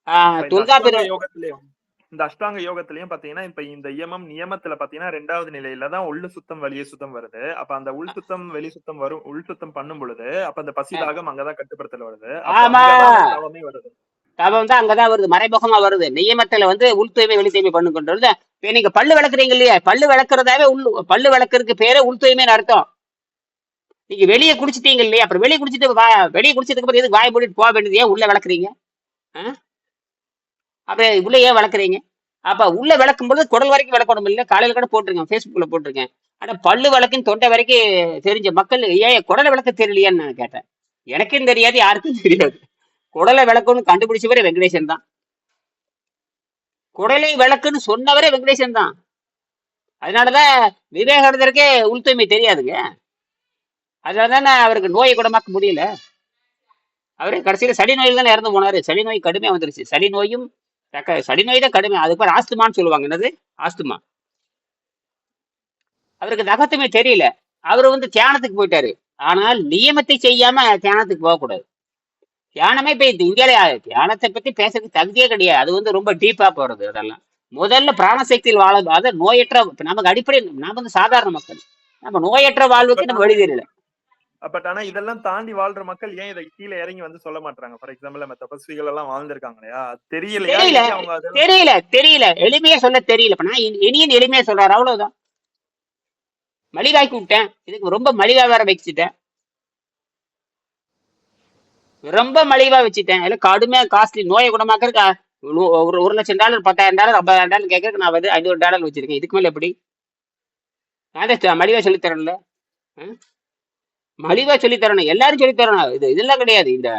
ஆஹ் தொல்காப்பியர் இந்த அஷ்டாங்க யோகத்திலயும் பாத்தீங்கன்னா இப்ப இந்த இயமம் நியமத்துல பாத்தீங்கன்னா ரெண்டாவது நிலையில தான் உள்ள சுத்தம் வெளிய சுத்தம் வருது. அப்ப அந்த உள் சுத்தம் வெளி சுத்தம் வரும் உள் சுத்தம் பண்ணும் பொழுது அப்ப அந்த பசி தாகம் அங்கதான் கட்டுப்படுத்தல் வருது. தவமே வருது. தவம் தான் அங்கதான் வருது மறைமுகமா வருது. நியமத்துல வந்து உள் தூய்மை வெளி தூய்மை பண்ணு கொண்டு வருது இப்ப நீங்க பல்லு விளக்குறீங்க இல்லையா? பல்லு விளக்குறதாவே உள் பல்லு விளக்குறதுக்கு பேரே உள் தூய்மைன்னு அர்த்தம். நீங்க வெளியே குடிச்சிட்டீங்க இல்லையா? அப்புறம் வெளியே குடிச்சிட்டு வெளியே குடிச்சதுக்கு அப்புறம் எதுக்கு வாய் மூடிட்டு போக வேண்டியது ஏன் உள்ள விளக்குறீங்க? ஆ? அப்புறம் உள்ள ஏன் வளர்க்குறீங்க. அப்ப உள்ள விளக்கும் பொழுது குடல் வரைக்கும் விளக்கணும் இல்லை காலையில கூட போட்டிருக்கேன் ஃபேஸ்புக்ல போட்டிருக்கேன். ஆனா பல்லு விளக்குன்னு தொண்டை வரைக்கும் தெரிஞ்ச மக்கள் ஏன் குடலை விளக்க தெரியலையான்னு நான் கேட்டேன். எனக்கும் தெரியாது யாருக்கும் தெரியாது. குடலை விளக்குன்னு கண்டுபிடிச்சவரே வெங்கடேசன் தான். குடலை விளக்குன்னு சொன்னவரே வெங்கடேசன் தான். அதனாலதான் விவேகானந்தருக்கே உள்தூய்மை தெரியாதுங்க. அதனாலதான் அவருக்கு நோயை குணமாக்க முடியல. அவரு கடைசியில சளி நோயில் தானே இறந்து போனாரு. சளி நோய் கடுமையா வந்துருச்சு. சளி நோயும் தக்க- சடிநோய் தான் கடுமை. அதுக்கு பேர் ஆஸ்துமான்னு சொல்லுவாங்க. என்னது? ஆஸ்துமா. அவருக்கு தகத்துமே தெரியல. அவர் வந்து தியானத்துக்கு போயிட்டாரு. ஆனால் நியமத்தை செய்யாம தியானத்துக்கு போகக்கூடாது. தியானமே இப்ப இந்தியாவில தியானத்தை பத்தி பேசுறதுக்கு தகுதியே கிடையாது. அது வந்து ரொம்ப டீப்பா போறது அதெல்லாம். முதல்ல பிராணசக்தியில் வாழ அதாவது நோயற்ற நமக்கு அடிப்படை நாம வந்து சாதாரண மக்கள். நம்ம நோயற்ற வாழ்வுக்கு நம்ம வழி தெரியல. பட் ஆனா இதெல்லாம் தாண்டி வாழ்ற மக்கள் ஏன் இதை கீழே இறங்கி வந்து சொல்ல மாட்டாங்க ஃபார் எக்ஸாம்பிள் நம்ம தபஸ்விகள் எல்லாம் வாழ்ந்திருக்காங்க இல்லையா? தெரியல. தெரியல. தெரியல. எளிமையா சொல்ல தெரியல. இப்ப நான் இனியன் எளிமையா சொல்றாரு. அவ்வளவுதான். மலிவாக்கி விட்டேன் இதுக்கு ரொம்ப மலிவா வேற வச்சுட்டேன். ரொம்ப மலிவா வச்சுட்டேன். எல்லாம் கடுமையா காஸ்ட்லி நோயை குணமாக்குறதுக்கு ஒரு ஒரு லட்சம் டாலர் பத்தாயிரம் டாலர் ஐம்பதாயிரம் டாலர் கேட்கறதுக்கு நான் வந்து ஐநூறு டாலர் வச்சிருக்கேன். இதுக்கு மேல எப்படி? நான் மலிவா சொல்லித் தரேன்ல. ஆ? மலிவா சொல்லித் தரணும் எல்லாரும் சொல்லித் தரணும் இது இதெல்லாம் கிடையாது. இந்த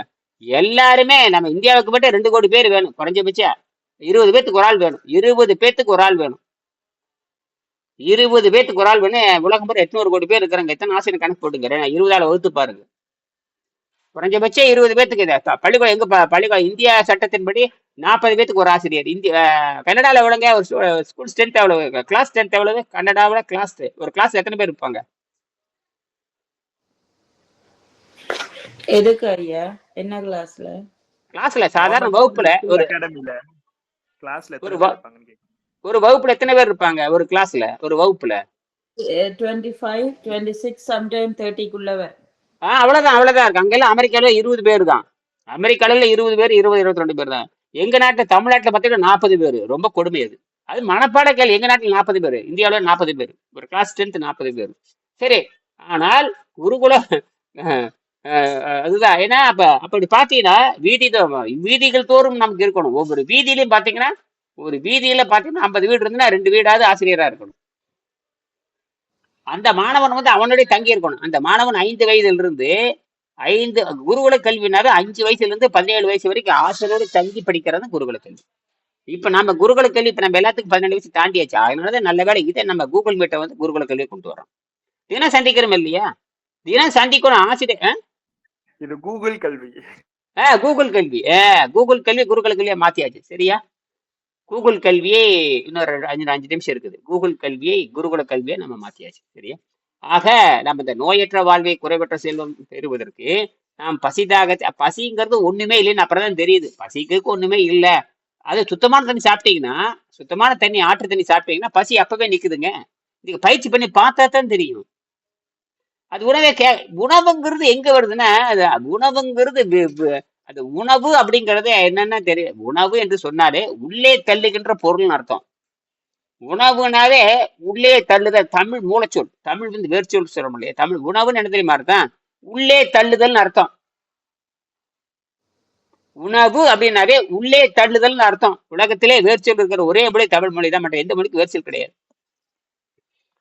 எல்லாருமே நம்ம இந்தியாவுக்கு மட்டும் ரெண்டு கோடி பேர் வேணும் குறைஞ்சபட்சம். இருபது பேத்துக்கு ஒரு ஆள் வேணும். இருபது பேத்துக்கு ஒரு ஆள் வேணும். இருபது பேத்துக்கு ஒரு ஆள் வேணும் உலகம் பூரா எட்நூறு கோடி பேர் இருக்கிறாங்க. எத்தனை ஆசிரியர் கணக்கு போட்டுங்க இருபதால வகுத்து பாருங்க. குறைஞ்சபட்சம் இருபது பேத்துக்கு இதை பள்ளிக்கூடம் எங்க பள்ளிக்கூடம் இந்தியா சட்டத்தின்படி நாற்பது பேத்துக்கு ஒரு ஆசிரியர். இந்திய கனடாவில் எவ்வளோங்க ஒரு ஸ்கூல் ஸ்ட்ரென்த் எவ்வளவு கிளாஸ் ஸ்ட்ரென்த் எவ்வளவு கனடாவில் கிளாஸ் ஒரு கிளாஸ் எத்தனை பேர் இருப்பாங்க? எதுக்கு ஐயா? என்ன கிளாஸ்ல கிளாஸ்ல சாதாரண வகுப்புல ஒரு அகாடமில கிளாஸ்ல ஒரு வ-. ஒரு வகுப்புல எத்தனை பேர் இருப்பாங்க? ஒரு கிளாஸ்ல ஒரு வகுப்புல. Twenty five twenty six sometime தேர்ட்டிக்குள்ள வரும் ஆ அவ்வளவுதான் அவ்வளவுதான் இருக்கு. அங்கெல்லாம் அமெரிக்கால இருபது பேர் தான் அமெரிக்கால இருபது பேர் இருபது இருபத்தி ரெண்டு பேர் தான். எங்க நாட்டுல தமிழ்நாட்டுல பார்த்தீங்கன்னா நாற்பது பேர். ரொம்ப கொடுமை அது. அது மனப்பாட கேள்வி. எங்க நாட்டுல நாற்பது பேர். இந்தியாவுல நாற்பது பேர். ஒரு கிளாஸ் டென்த் நாற்பது பேர். சரி ஆனால் அஹ், அதுதான். ஏன்னா அப்ப அப்படி பாத்தீங்கன்னா வீதி வீதிகள் தோறும் நமக்கு இருக்கணும். ஒவ்வொரு வீதியிலையும் பாத்தீங்கன்னா ஒரு வீதியில பாத்தீங்கன்னா ஐம்பது வீடு இருந்துன்னா ரெண்டு வீடாவது ஆசிரியரா இருக்கணும். அந்த மாணவன் வந்து அவனுடைய தங்கி இருக்கணும். அந்த மாணவன் ஐந்து வயதுல இருந்து ஐந்து குருகுல கல்வினாவே அஞ்சு வயசுல இருந்து பதினேழு வயசு வரைக்கும் ஆசிரியரோடு தங்கி படிக்கிறது குருகுல கல்வி. இப்ப நம்ம குருகுல கல்வி இப்ப நம்ம எல்லாத்துக்கும் பதினேழு வயசு தாண்டியாச்சு. அதனாலதான் நல்ல வேலை இதை நம்ம கூகுள் மீட்டை வந்து குருகுல கல்வியை கொண்டு வரோம் தினம் சந்திக்கிறோம் இல்லையா? தினம் சந்திக்கணும். ஆசிரியர் இது கூகுள் கல்வி. ஆ கூகுள் கல்வி. ஆ கூகுள் கல்வி குருகுல கல்வியை மாத்தியாச்சு. சரியா? கூகுள் கல்வியை இன்னொரு ரெண்டு- அஞ்சு அஞ்சு நிமிஷம் இருக்குது. கூகுள் கல்வியை குருகுல கல்வியை நம்ம மாத்தியாச்சு. சரியா? ஆக நம்ம இந்த நோயற்ற வாழ்வை குறைவற்ற செல்வம் பெறுவதற்கு நாம் பசிதாக பசிங்கிறது ஒண்ணுமே இல்லைன்னு அப்புறம் தான் தெரியுது. பசிக்கு ஒண்ணுமே இல்லை. அது சுத்தமான தண்ணி சாப்பிட்டீங்கன்னா சுத்தமான தண்ணி ஆற்று தண்ணி சாப்பிட்டீங்கன்னா பசி அப்பவே நிக்குதுங்க. நீங்க பயிற்சி பண்ணி பார்த்தா தான் தெரியும். அது உணவே கே உணவுங்கிறது எங்க வருதுன்னா அது உணவுங்கிறது அது உணவு அப்படிங்கிறது என்னன்னா தெரியும் உணவு என்று சொன்னாலே உள்ளே தள்ளுகின்ற பொருள்னு அர்த்தம். உணவுனாவே உள்ளே தள்ளுதல் தமிழ் மூலச்சொல் தமிழ் வந்து வேர்ச்சொல் சொல்ல முடியாது தமிழ் உணவுன்னு என்ன தெரியுமா அர்த்தம்? உள்ளே தள்ளுதல்னு அர்த்தம். உணவு அப்படின்னாவே உள்ளே தள்ளுதல்னு அர்த்தம். உலகத்திலே வேர்ச்சொல் இருக்கிற ஒரே மொழி தமிழ் மொழி தான் மற்ற எந்த மொழிக்கு வேர்ச்சொல் கிடையாது.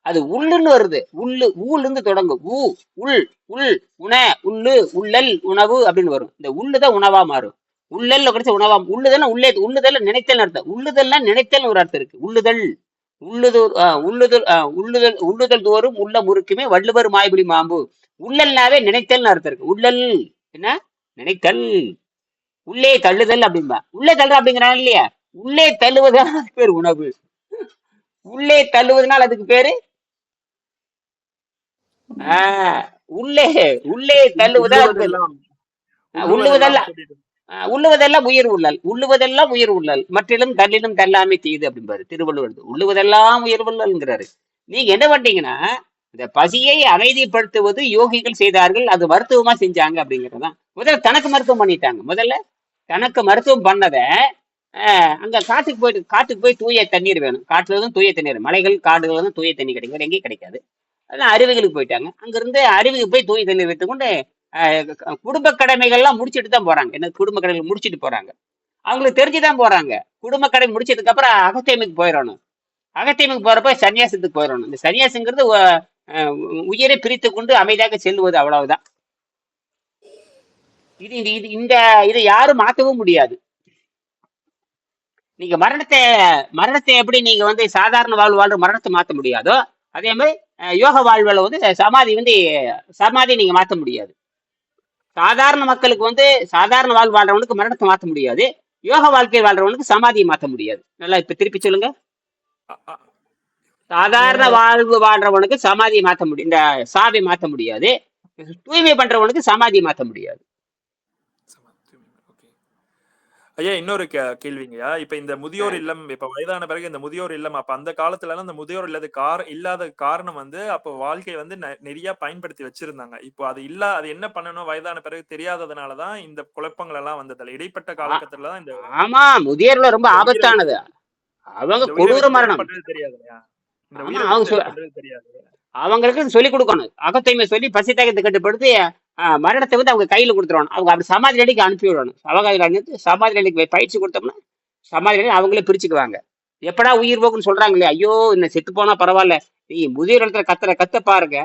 அது உள்ளுன்னு வருது. உள்ளு ஊலிருந்து தொடங்கும். ஊ உள் உள் உண உள்ளு உள்ளல் உணவு அப்படின்னு வரும். இந்த உள்ளு தான் உணவா மாறும். உள்ளல்ல கிடைச்ச உணவா உள்ளுதல் உள்ளே உள்ளுதல் நினைத்தல் அர்த்தம். உள்ளுதல்னா நினைத்தல் ஒரு அர்த்தம் இருக்கு. உள்ளுதல். உள்ளுதல் ஆஹ் உள்ளுதல் ஆஹ் உள்ளுதல் உள்ளுதல் தோறும் உள்ள முறுக்குமே வள்ளுவர் மாய்புலி மாம்பு. உள்ளல்னாவே நினைத்தல்னு அர்த்தம் இருக்கு. உள்ளல் என்ன? நினைத்தல். உள்ளே தள்ளுதல் அப்படிம்பா. உள்ளே தள்ளுற அப்படிங்கிறாங்க இல்லையா? உள்ளே தள்ளுவதால் அதுக்கு பேர் உணவு. உள்ளே தள்ளுவதனால் அதுக்கு பேரு ஆஹ் உள்ளே உள்ளே தள்ளுவதால் உள்ளுவதெல்லாம் உயிர் உள்ளல். உள்ளுவதெல்லாம் உயிர் உள்ளல். மற்றிலும் தள்ளிலும் தள்ளாமை தீது அப்படிம்பாரு திருவள்ளுவர் உள்ளுவதெல்லாம் உயிர் உள்ளல்ங்கிறாரு. நீங்க என்ன பண்றீங்கன்னா இந்த பசியை அமைதிப்படுத்துவது யோகிகள் செய்தார்கள் அது மருத்துவமா செஞ்சாங்க அப்படிங்கறதுதான். முதல்ல தனக்கு மருத்துவம் பண்ணிட்டாங்க. முதல்ல தனக்கு மருத்துவம் பண்ணத ஆஹ் அங்க காட்டுக்கு போயிட்டு காட்டுக்கு போய் தூய தண்ணீர் வேணும். காட்டுல தான் தூய தண்ணீர். மலைகள் காடுகள் தூய தண்ணி கிடைக்கும். எங்கேயும் கிடைக்காது. அதான் அருவிகளுக்கு போயிட்டாங்க. அங்க இருந்து அருவிக்கு போய் தூய் தண்ணீர் வைத்துக்கொண்டு குடும்ப கடமைகள்லாம் முடிச்சுட்டு தான் போறாங்க. என்ன குடும்ப கடமைகள் முடிச்சிட்டு போறாங்க. அவங்களுக்கு தெரிஞ்சுதான் போறாங்க. குடும்ப கடை முடிச்சதுக்கு அப்புறம் அகத்தியமைக்கு போயிடணும் அகத்தியமைக்கு போறப்ப சன்னியாசத்துக்கு போயிடணும் இந்த சன்னியாசங்கிறது உ- உயிரை பிரித்து கொண்டு அமைதியாக செல்வது அவ்வளவுதான். இது இது இது- இந்த இதை யாரும் மாத்தவும் முடியாது. நீங்க மரணத்தை மரணத்தை எப்படி நீங்க வந்து சாதாரண வாழ்வு வாழ்ற மரணத்தை மாத்த முடியாதோ அதே மாதிரி யோக வாழ்வுல வந்து சமாதி வந்து சமாதி நீங்க மாத்த முடியாது. சாதாரண மக்களுக்கு வந்து சாதாரண வாழ்வு வாழ்றவனுக்கு மரணத்தை மாத்த முடியாது. யோக வாழ்க்கை வாழ்றவனுக்கு சமாதியை மாத்த முடியாது. நல்லா இப்ப திருப்பி சொல்லுங்க. சாதாரண வாழ்வு வாழ்றவனுக்கு சமாதியை மாத்த முடியும் இந்த சாவை மாத்த முடியாது. தூய்மை பண்றவனுக்கு சமாதியை மாத்த முடியாது. ஐயா இன்னொரு கேள்விங்கய்யா. இப்ப இந்த முதியோர் இல்லம் இப்ப வயதான பிறகு இந்த முதியோர் இல்லம் அப்ப அந்த காலத்துல எல்லாம் இந்த முதியோர் இல்லாத கார இல்லாத காரணம் வந்து அப்ப வாழ்க்கையை வந்து நிறைய பயன்படுத்தி வச்சிருந்தாங்க. இப்போ அது இல்ல அது என்ன பண்ணணும் வயதான பிறகு தெரியாததுனாலதான் இந்த குழப்பங்கள் எல்லாம் வந்ததில்ல. இடைப்பட்ட காலகட்டத்துல தான் இந்த ஆமா முதியோர்ல ரொம்ப ஆபத்தானது. அவங்க கொடூர மரணம். பண்றது தெரியாது. அவங்களுக்கு சொல்லிக் கொடுக்கணும். அகத்தூய்மை சொல்லி பசி தாகத்தை கட்டுப்படுத்தி ஆஹ், மரணத்தை வந்து அவங்க கையில கொடுத்துருவாங்க அவங்க அப்படி சமாதி நிலைக்கு அனுப்பி விடணும். சவகாதி அனுப்பி சமாதி நிலைக்கு போய் பயிற்சி கொடுத்தோம்னா சமாதி நிலையை அவங்களே பிரிச்சுக்குவாங்க. எப்படா உயிர் போக்குன்னு சொல்றாங்க இல்லையா? ஐயோ இன்னும் செத்து போனா பரவாயில்ல. நீ முதியோர் இடத்துல கத்துற கத்த பாருங்க.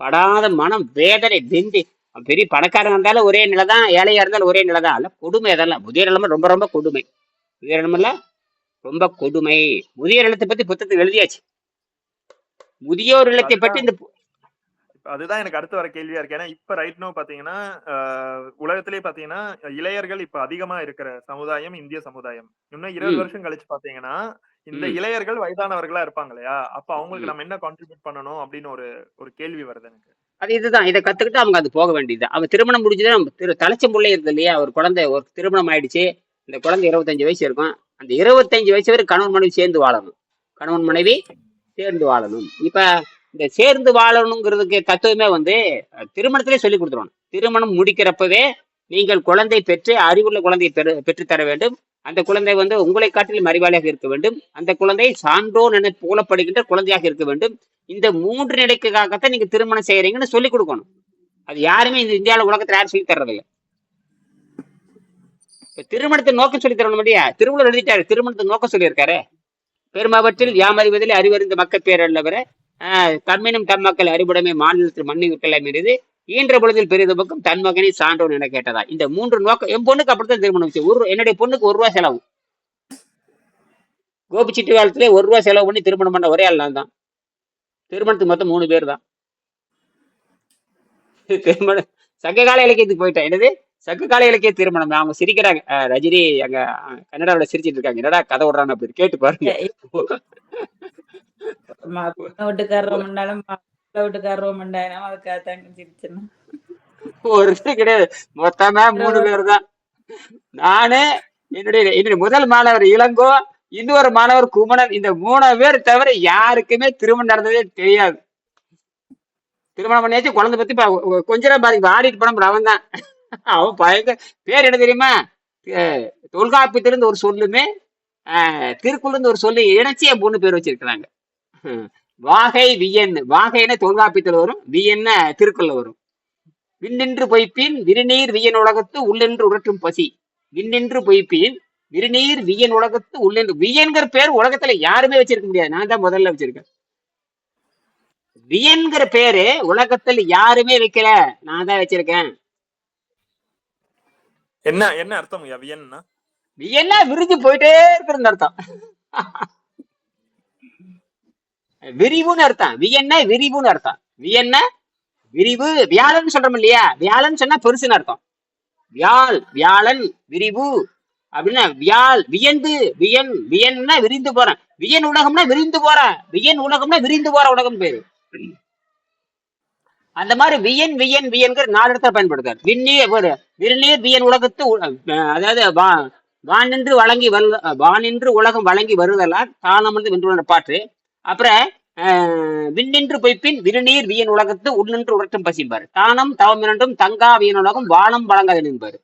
படாத மனம் வேதனை வெந்தி. பெரிய பணக்காரங்க இருந்தாலும் ஒரே நிலை தான் ஏழையா இருந்தாலும் ஒரே நிலை தான் அல்ல கொடுமை அதெல்லாம். முதியோர் நிலைமை ரொம்ப ரொம்ப கொடுமை. முதியோர் ரொம்ப கொடுமை. முதியோர் நிலத்தை பத்தி புத்தகத்தை எழுதியாச்சு. முதியோர் இல்லத்தை பற்றி இந்த அதுதான் எனக்கு அடுத்து வர கேள்வியா இருக்கு. ஏன்னா இப்ப ரைட் நோ பாத்தீங்கன்னா உலகத்திலே பாத்தீங்கன்னா இளையர்கள் இப்ப அதிகமா இருக்கிற சமுதாயம் இந்திய சமுதாயம். இன்னும் இருபது வருஷம் கழிச்சு பாத்தீங்கன்னா இந்த இளையர்கள் வயதானவர்களா இருப்பாங்க இல்லையா அப்ப அவங்களுக்கு நம்ம என்ன கான்ட்ரிபியூட் பண்ணணும் அப்படின்னு ஒரு ஒரு கேள்வி வருது எனக்கு. அது இதுதான். இதை கத்துக்கிட்டு அவங்க அது போக வேண்டியது. அவன் திருமணம் முடிஞ்சுதான் திரு தலைச்சம்புள்ளே இருக்கு இல்லையா? ஒரு குழந்தை ஒரு திருமணம் ஆயிடுச்சு. இந்த குழந்தை இருபத்தஞ்சு வயசு இருக்கும். அந்த இருபத்தஞ்சு வயசு வரை கணவன் மனைவி சேர்ந்து வாழணும். கணவன் மனைவி சேர்ந்து வாழணும். இப்ப இந்த சேர்ந்து வாழணுங்கிறதுக்கு தத்துவமே வந்து திருமணத்திலே சொல்லி கொடுத்துருவாங்க. திருமணம் முடிக்கிறப்பவே நீங்கள் குழந்தை பெற்று அறிவுள்ள குழந்தையை பெறு பெற்றுத்தர வேண்டும். அந்த குழந்தை வந்து உங்களை காட்டிலும் அறிவாளியாக இருக்க வேண்டும். அந்த குழந்தை சான்றோன் என புகழப்படுகின்ற குழந்தையாக இருக்க வேண்டும். இந்த மூன்று நிலைக்காகத்தான் நீங்க திருமணம் செய்யறீங்கன்னு சொல்லி கொடுக்கணும். அது யாருமே இந்த இந்தியாவில் உலகத்துல யாரும் சொல்லி தர்றதில்லை இப்ப திருமணத்தை நோக்கம் சொல்லி தரணும் இல்லையா? திருவள்ளுவர் எழுதிட்டாரு திருமணத்தை நோக்கம் சொல்லியிருக்காரு. பெருமாவற்றில் யாமறிவதில் அறிவறிந்த மக்கள் பேரல்லவர தம்மினும் தம் மக்கள் அறிவுடைமை மாநிலத்தில் மண்ணி விற்கலாம் மீது ஈன்ற பொழுதில் பெரிது பக்கம் தன் மகனை சான்றோன் என கேட்டதா. இந்த மூன்று நோக்கம் என் பொண்ணுக்கு அப்படித்தான் திருமணம் வச்சு ஒரு என்னுடைய பொண்ணுக்கு ஒரு ரூபா செலவு. கோபிச்செட்டி காலத்திலே ஒரு ரூபா செலவு பண்ணி திருமணம் பண்ண ஒரே ஆள் நான் தான். திருமணத்துக்கு மொத்தம் மூணு பேர் தான். திருமணம் சங்ககால இலக்கியத்துக்கு போயிட்டேன். என்னது? சங்ககால இலக்கிய திருமணம். அவங்க சிரிக்கிறாங்க. ரஜினி அங்க கன்னடாவுல சிரிச்சிட்டு இருக்காங்க. என்னடா கதை விடுறாங்க அப்படி கேட்டு பாருங்க. ஒரு கிடையாது. மொத்தமா மூணு பேர் தான். நானு என்னுடைய என்னுடைய முதல் மாணவர் இளங்கோ இன்னொரு மாணவர் குமணன். இந்த மூணு பேர் தவிர யாருக்குமே திருமணம் நடந்ததே தெரியாது. திருமணம் பண்ணியாச்சு. குழந்தை பத்தி கொஞ்ச நேரம் பாருங்க. ஆடிட்டு படம் அவன் தான் அவன் பயங்க பேர் என்ன தெரியுமா? தொல்காப்பியத்திலிருந்து ஒரு சொல்லுமே அஹ் ஒரு சொல்லு இணைச்சி என் பொண்ணு பேர் வச்சிருக்கிறாங்க. வாகை வியன் வாகைன்னு தொல்காப்பியத்தில் வரும் வியன்ன திருக்குள்ள வரும். விண்ணின்று பொய்ப்பின் விருநீர் வியன் உலகத்து உள்ளென்று உரற்றும் பசி. விண்ணின்று பொய்ப்பின் விருநீர் வியன் உலகத்து உள்ளென்று வியன்கிற பேர் உலகத்துல யாருமே வச்சிருக்க முடியாது. நான் தான் முதல்ல வச்சிருக்கேன். வியன்கிற பேரு உலகத்துல யாருமே வைக்கல. நான் தான் வச்சிருக்கேன். என்ன என்ன அர்த்தம் ஐயா? வியன்னா? வியன்னா விரிஞ்சு போயிட்டே இருக்கிறது அர்த்தம். விரிவுன்னு அர்த்தம். வியன்னா விரிவுன்னு அர்த்தம். வியன்னா விரிவு வியாழன் சொல்றோம் இல்லையா? வியாழன் சொன்னா பெருசுன்னு அர்த்தம். வியாழ் வியாழன் விரிவு. அப்படின்னா வியாழ் வியந்து வியன் வியன்னா விரிந்து போறேன். வியன் உலகம்னா விரிந்து போறேன். வியன் உலகம்னா விரிந்து போற உலகம் பேரு. அந்த மாதிரி வியன் வியன் வியன்கிற நாலு இடத்துல பயன்படுத்தார் விண்ணீர் விருநீர் வியன் உலகத்து அதாவது வா வானின்று வழங்கி வரு வானின்று உலகம் வழங்கி வருதலால் தானமர்ந்து வென்றுள்ள பாட்டு அப்புறம் ஆஹ் விண்ணின்று பொய்ப்பின் விருநீர் வியன் உலகத்து உள்நின்று உரட்டும் பசிம்பார் தானம் தவம் இரண்டும் தங்கா வியன் உலகம் வானம் வழங்காது என்பார்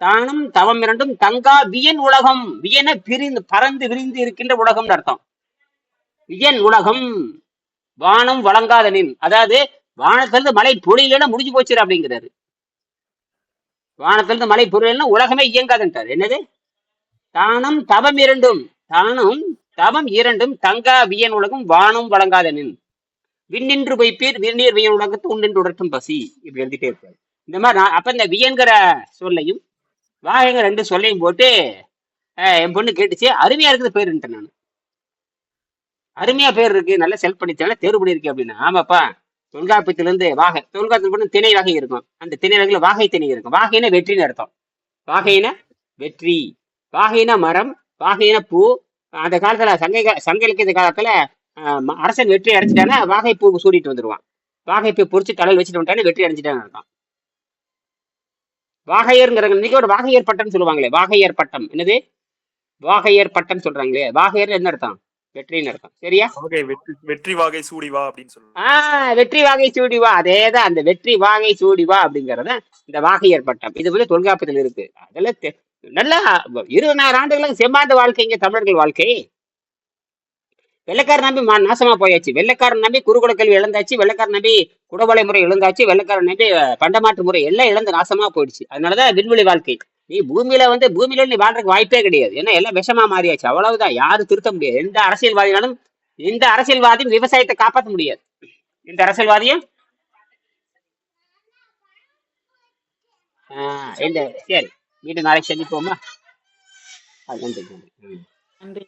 தானம் தவம் இரண்டும் தங்கா வியன் உலகம் வியன பிரிந்து பறந்து விரிந்து இருக்கின்ற உலகம்னு அர்த்தம். வியன் உலகம் வானம் வழங்காதனின் அதாவது வானத்திலிருந்து மழை பொழியலன்னா முடிஞ்சு போச்சுரு அப்படிங்கிறாரு. வானத்திலிருந்து மழை பொழியலன்னா உலகமே இயங்காதுன்றார். என்னது? தானம் தவம் இரண்டும் தானும் தவம் இரண்டும் தங்கா வியன் உலகம் வானம் வழங்காதனின். விண்ணின்று பொய்ப்பீர் விண்ணீர் வியன் உலகத்தை உண்ணின்று உடற்றும் பசி. இப்படி எழுதிட்டே இருப்பாரு. இந்த மாதிரி நான் அப்ப இந்த வியங்கிற சொல்லையும் வாகங்கிற ரெண்டு சொல்லையும் போட்டு அஹ், என் பொண்ணு கேட்டுச்சு அருமையா இருக்குது பேருன்ட்டேன் நான். அருமையா பேர் இருக்கு நல்லா செல் பண்ணிச்சால தேர்வு பண்ணிருக்கேன் அப்படின்னா. ஆமாப்பா. தொல்காப்பியத்திலிருந்து வாகை தொல்காப்பியத்தில் மட்டும் திணை வகை இருக்கும். அந்த திணை வகையில் வாகை திணை இருக்கும். வாகைனா வெற்றின்னு அர்த்தம். வாகைனா வெற்றி வாகைனா மரம் வாகைனா பூ. அந்த காலத்துல சங்க சங்க இலக்கிய காலத்துல ஆஹ், அரசன் வெற்றி அடைஞ்சிட்டானா வாகை பூ சூடிட்டு வந்துருவான். வாகை பூ பொறிச்சு தலையில் வச்சுட்டு வந்துட்டானே வெற்றி அடைஞ்சிட்டான்னு அர்த்தம். வாகையர்ங்கிற இன்னைக்கு ஒரு வாகையர் பட்டம் சொல்லுவாங்களே வாகையர் பட்டம். என்னது? வாகையர் பட்டம் சொல்றாங்களே வாகையர் என்ன அர்த்தம்? வெற்றின்னு அர்த்தம். சரியா? வெற்றி வெற்றி வாகை சூடி வா அப்படின்னு சொல்லுவாங்க ஆஹ் வெற்றி வாகை சூடி வா. அதேதான் அந்த வெற்றி வாகை சூடி வா அப்படிங்கறத இந்த வாகையர் பட்டம். இது வந்து தொல்காப்பியத்தில் இருக்கு. அதெல்லாம் நல்லா இருபதாயிரம் ஆண்டுகளுக்கு செம்மாண்டு வாழ்க்கைங்க தமிழர்கள் வாழ்க்கை. வெள்ளக்காரன் நம்பி நாசமா போயாச்சு. வெள்ளக்காரன் நம்பி குறுகுல கல்வி இழந்தாச்சு. வெள்ளக்காரன் நம்பி குடவலை முறை இழந்தாச்சு. வெள்ளக்காரன் நம்பி பண்டமாற்று முறை எல்லாம் இழந்து நாசமா போயிடுச்சு. அதனாலதான் விண்வெளி வாழ்க்கை. நீ பூமியில வந்து பூமியில நீ வாழ்றதுக்கு வாய்ப்பே கிடையாது. ஏன்னா எல்லாம் விஷமா மாறியாச்சு. அவ்வளவுதான். யாரும் திருத்த முடியாது. எந்த அரசியல்வாதினாலும் எந்த அரசியல்வாதியும் விவசாயத்தை காப்பாற்ற முடியாது. இந்த அரசியல்வாதியும்? ஆஹ் எந்த சரி. மீண்டும் நாளைக்கு சந்திப்போமா? நன்றி. நன்றி.